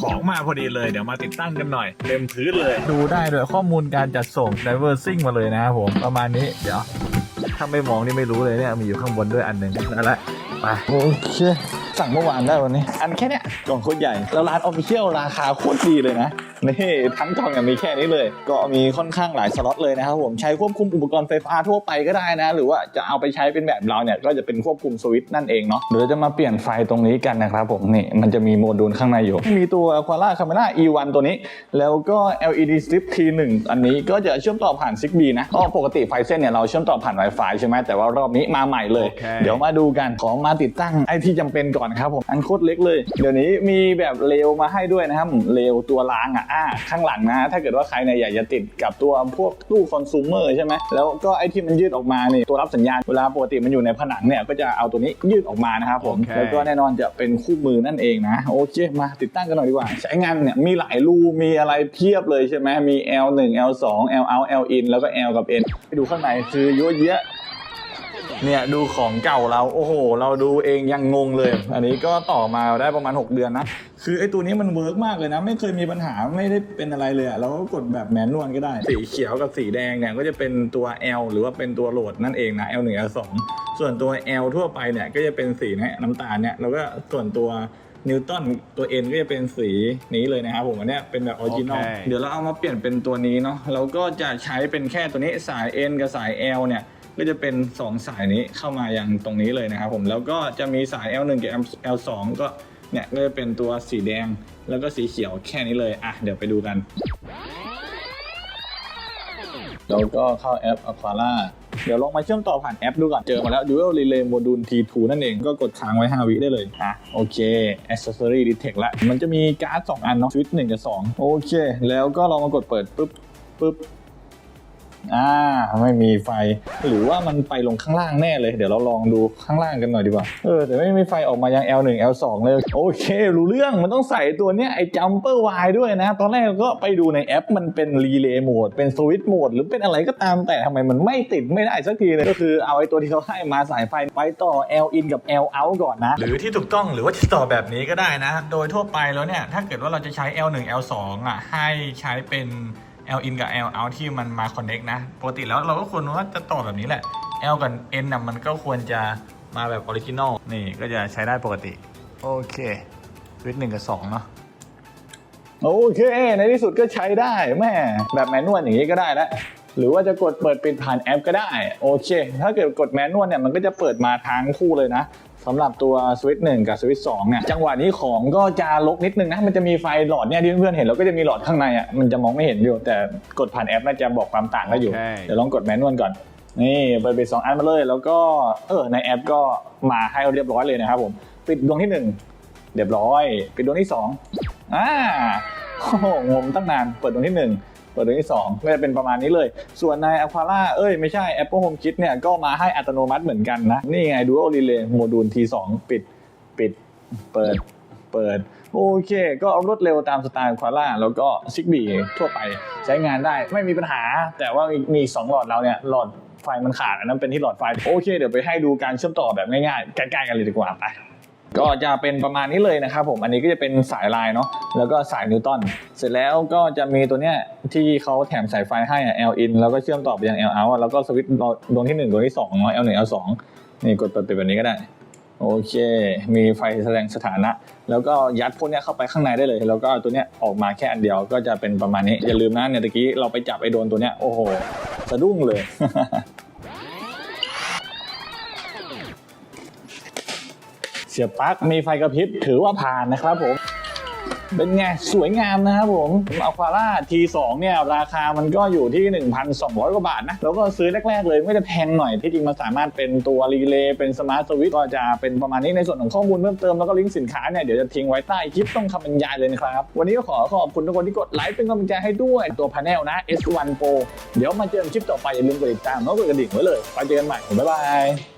ของมาพอดีเลย เดี๋ยวมาติดตั้งกันหน่อยเต็มพื้นเลย ดูได้โดยข้อมูลการจัดส่ง diversing มาเลยนะครับผมประมาณนี้เดี๋ยว ถ้าไม่มองนี่ไม่รู้เลยเนี่ยมีอยู่ข้างบนด้วยอันหนึ่งนั่นแหละไปโอเคสั่งเมื่อวานได้วันนี้ อันแค่เนี้ยกล่องโคตรใหญ่แล้วร้านออฟฟิเชียลราคาโคตรดีเลยนะ นี่ทั้งกล่องเนี่ยมีแค่นี้เลย ก็มีค่อนข้างหลายสล็อตเลยนะครับผมใช้ควบคุมอุปกรณ์ไฟฟ้าทั่วไปก็ได้นะ หรือว่าจะเอาไปใช้เป็นแบบเราเนี่ยก็จะเป็นควบคุมสวิตช์นั่นเองเนาะเดี๋ยวจะมาเปลี่ยนไฟตรงนี้กันนะครับผมนี่มันจะมีโมดูลข้างในอยู่ มีตัว Aquara Camera E1 ตัวนี้ แล้วก็ LED strip T1 อันนี้ก็จะเชื่อมต่อผ่าน Zigbee นะก็ปกติไฟเส้นเนี่ยเราเชื่อมต่อผ่าน Wi-Fi ใช่ไหมแต่ว่ารอบนี้มาใหม่เลยโอเคเดี๋ยวมาดูกันขอมาติดตั้งไอ้ที่จำเป็นก่อนครับผมอันโคตรเล็กเลย เดี๋ยวนี้มีแบบเลวมาให้ด้วยนะครับเลวตัวล้างอะอ่าข้างหลังนะถ้าเกิดว่าใครเนี่ยอยากจะติดกับตัวพวกตู้คอน sumer ใช่ไหมแล้วก็ไอ้ที่มันยืดออกมาเนี่ยตัวรับสัญญาณเวลาปกติมันอยู่ในผนังเนี่ยก็จะเอาตัวนี้ยืดออกมานะครับผมโอเคแล้วก็แน่นอนจะเป็นคู่มือนั่นเองนะโอเคมาติดตั้งกันหน่อยดีกว่า ใช้งานเนี่ยมีหลายรูมีอะไรเพียบเลยใช่ไหมมี L1 L2 L out L in แล้วก็ L กับ N ไปดูข้างในคือเยอะแยะ เนี่ยดูของเก่าเราโอ้โห เราดูเองยังงงเลย อันนี้ก็ต่อมาได้ประมาณ 6 เดือนนะ คือไอ้ตัวนี้มันเวิร์กมากเลยนะ ไม่เคยมีปัญหาไม่ได้เป็นอะไรเลยอะเราก็กดแบบแมนนวลก็ได้ สีเขียวกับสีแดงเนี่ยก็จะเป็นตัว L หรือว่าเป็นตัวโหลดนั่นเองนะ L1 L2 ส่วนตัว L ทั่วไปเนี่ยก็จะเป็นสีเนี่ยน้ำตาลเนี่ยแล้วก็ส่วนตัวนิวตันตัว N ก็จะเป็นสีนี้เลยนะครับผมอันเนี้ยเป็นแบบออริจินอลโอเคเดี๋ยวเราเอามาเปลี่ยนเป็นตัวนี้เนาะเราก็จะใช้เป็นแค่ตัวนี้สาย N กับสาย L เนี่ย ก็จะเป็น 2 สายนี้เข้ามายังตรงนี้เลยนะครับผมแล้วก็จะมีสาย L1 กับ L2 ก็เนี่ยก็จะเป็นตัวสีแดงแล้วก็สีเขียวแค่นี้เลยอะเดี๋ยวไปดูกันแล้วก็เข้าแอป Aquara เดี๋ยวลองมาเชื่อมต่อผ่านแอปดูก่อน เจอมาแล้ว Dual Relay Module T2 นั่นเอง ก็กดค้างไว้ 5 วิได้เลย อะ โอเค Accessory Detect ละ มันจะมีการ์ด 2 อันเนาะสวิตช์1กับ 2 โอเค แล้วก็ลองมากดเปิดปุ๊บปุ๊บ อ่าไม่มีไฟ หรือว่ามันไปลงข้างล่างแน่เลย เดี๋ยวเราลองดูข้างล่างกันหน่อยดีกว่า เออแต่ไม่มีไฟออกมายัง L1 L2 เลย โอเค รู้เรื่องมันต้องใส่ตัวเนี้ยไอ้ Jumper Y ด้วยนะ ตอนแรกก็ไปดูในแอปมันเป็น Relay Mode เป็น Switch Mode หรือเป็นอะไรก็ตามแต่ทำไมมันไม่ติดไม่ได้สักทีเลย ก็คือเอาไอ้ตัวที่เขาให้มาสายไฟไปต่อ L in กับ L out ก่อนนะ หรือที่ถูกต้องหรือว่าที่ต่อแบบนี้ก็ได้นะ โดยทั่วไปแล้วเนี่ยถ้าเกิดว่าเราจะใช้ L1 L2 อะให้ใช้เป็น L in กับ L out ที่มันมา connect นะ ปกติแล้วเราก็ควรว่าจะต่อแบบนี้แหละ L กับ N นะมันก็ควรจะมาแบบออริจินอลนี่ก็จะใช้ได้ปกติ โอเควิตหนึ่งกับสองเนาะโอเค ในที่สุดก็ใช้ได้แม่แบบแมนนวลอย่างนี้ก็ได้แล้วหรือว่าจะกดเปิดปิดผ่านแอปก็ได้ โอเค ถ้าเกิดกดแมนนวลเนี่ยมันก็จะเปิดมาทั้งคู่เลยนะ สำหรับตัวสวิตหนึ่งกับสวิตสองเนี่ยจังหวะนี้ของก็จะลกนิดนึงนะมันจะมีไฟหลอดเนี่ยที่เพื่อนๆเห็นแล้วก็จะมีหลอดข้างในอะมันจะมองไม่เห็นอยู่ แต่กดผ่านแอปน่าจะบอกความต่างได้อยู่ โอเค เดี๋ยวลองกดแมนนวลก่อน นี่เปิดปิดสองอันมาเลย แล้วก็เออในแอปก็มาให้เรียบร้อยเลยนะครับผมปิดดวงที่หนึ่งเรียบร้อย ปิดดวงที่สองอ่าโอ้โหงมตั้งนานเปิดดวงที่หนึ่ง เปิดดวงที่สองก็จะเป็นประมาณนี้เลย ส่วนใน Aquara เอ้ยไม่ใช่ Apple Home Kit เนี่ยก็มาให้อัตโนมัติเหมือนกันนะ นี่ไง Dual Relay โมดูล T2 ปิดปิดเปิดเปิดโอเค ก็รวดเร็วตามสไตล์ Aquara แล้วก็ Zigbee ทั่วไปใช้งานได้ไม่มีปัญหา แต่ว่ามีสองหลอดเราเนี่ย หลอดไฟมันขาดอันนั้นเป็นที่หลอดไฟ โอเค เดี๋ยวไปให้ดูการเชื่อมต่อแบบง่ายๆ ใกล้ๆกันเลยดีกว่าไป ก็จะเป็นประมาณนี้เลยนะครับผม อันนี้ก็จะเป็นสายลายเนาะ แล้วก็สายนิวตัน เสร็จแล้วก็จะมีตัวเนี้ยที่เขาแถมสายไฟให้อะ L in แล้วก็เชื่อมต่อไปยัง L out อะแล้วก็สวิตช์ดวงที่1ดวงที่2เนาะ L 1 L 2นี่กดเปิดปิดแบบนี้ก็ได้ โอเค มีไฟแสดงสถานะ แล้วก็ยัดพวกเนี้ยเข้าไปข้างในได้เลย แล้วก็ตัวเนี้ยออกมาแค่อันเดียวก็จะเป็นประมาณนี้ อย่าลืมนะเนี่ยตะกี้เราไปจับไอ้โดนตัวเนี้ย โอ้โห สะดุ้งเลย สียบปลั๊กมีไฟกระพริบถือว่าผ่านนะครับผม เป็นไง สวยงามนะครับผมอัลฟาร่า T2 เนี่ย ราคามันก็อยู่ที่ 1,200 กว่าบาทนะ แล้วก็ซื้อแรก ๆ เลยไม่ได้แพงหน่อย ที่จริงมันสามารถเป็นตัวรีเลย์เป็นสมาร์ทสวิตก็จะเป็นประมาณนี้ในส่วนของข้อมูลเพิ่มเติม แล้วก็ลิงก์สินค้าเนี่ย เดี๋ยวจะทิ้งไว้ใต้คลิปต้องคำบรรยายเลยนะครับ วันนี้ก็ขอขอบคุณทุกคนที่กดไลค์เป็นกำลังใจให้ด้วยตัวพาเนลนะ S1 Pro เดี๋ยวมาเจอกันคลิปต่อไปอย่าลืมกดติดตามแล้วกดกระดิ่งไว้เลยไปเจอกันใหม่บ๊ายบาย